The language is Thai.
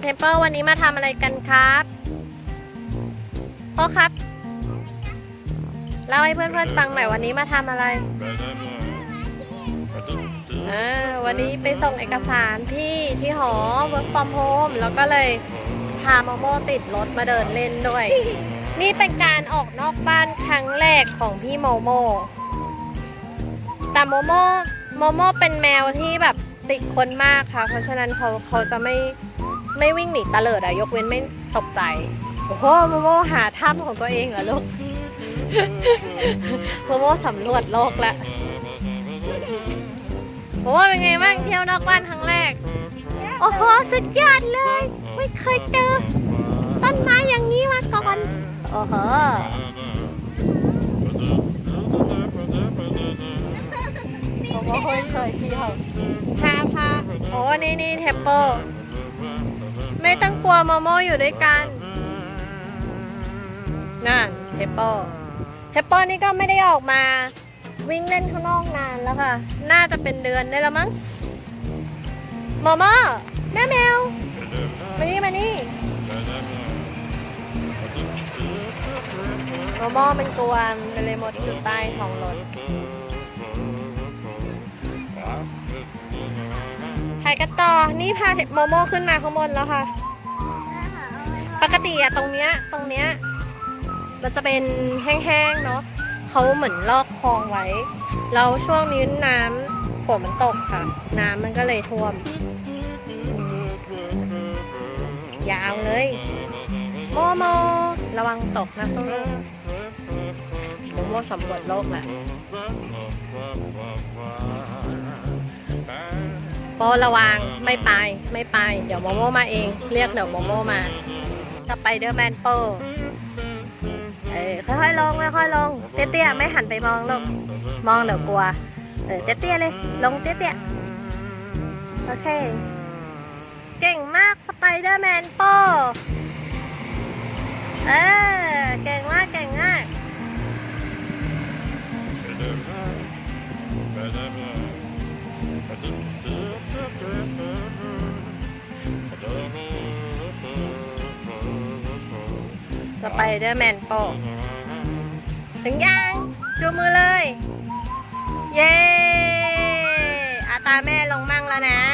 เทมเปอร์วันนี้มาทำอะไรกันครับพ่อครับเล่าให้เพื่อนๆฟังหน่อยวันนี้มาทำอะไร เออวันนี้ไปส่งเอกสารที่ที่หอ work from home แล้วก็เลยพาโมโมติดรถมาเดินเล่นด้วย นี่เป็นการออกนอกบ้านครั้งแรกของพี่โมโม แต่โมโมโมโมเป็นแมวที่แบบติดคนมากค่ะ เพราะฉะนั้นเขาเขาจะไม่ ไม่วิ่งหนีตะเลิดอะยกเว้นไม่ตกใจ โอ้โหโมโมหาถ้ำของตัวเองเหรอลูกโมโมสำรวจโลกแล้วโมโมเป็นไงบ้างเที่ยวนอกบ้านครั้งแรก โอ้โหสุดยอดเลย ไม่เคยเจอ ต้นไม้อย่างนี้มาก่อน โอ้โหผมว่าเคยเคยเที่ยวพาพาโอ้นี่นี่เทปโปอร์ ไม่ต้องกลัวโมโมอยู่ด้วยกันนั่นเทปโปเทปโปนี่ก็ไม่ได้ออกมา วิ่งเล่นข้างนอกนานแล้วค่ะ น่าจะเป็นเดือนได้แล้วมั้งโมโมแม่แมว มานี่มานี่โมโมมันกลัวมันเลยหมดอยู่ใต้ท้องรถ กันต่อ นี่พาโมโมขึ้นมาข้างบนแล้วค่ะ ปกติอะตรงเนี้ย ตรงเนี้ยเราจะเป็นแห้งๆเนาะเขาเหมือนลอกคลองไว้ แล้วช่วงนี้น้ำฝนมันตกค่ะ น้ำมันก็เลยท่วม ยาวเลย โมโม ระวังตกนะตรงนี้โมโมสำรวจโลกแหละ โประวังไม่ไปไม่ไป เดี๋ยวโมโมมาเอง เรียกเดี๋ยวโมโมมาสไปเดอร์แมนโปเออค่อยๆลงค่อยๆลง เตี้ยๆไม่หันไปมองลูกมองเดี๋ยวกลัว เออเตี้ยๆเลย ลงเตี้ยๆโอเค เก่งมากสไปเดอร์แมนโปเออเก่งมากเก่งมาก สไปเดอร์แมนโปถึงยังจูมือเลย เย้อาตาแม่ลงมั่งแล้วนะ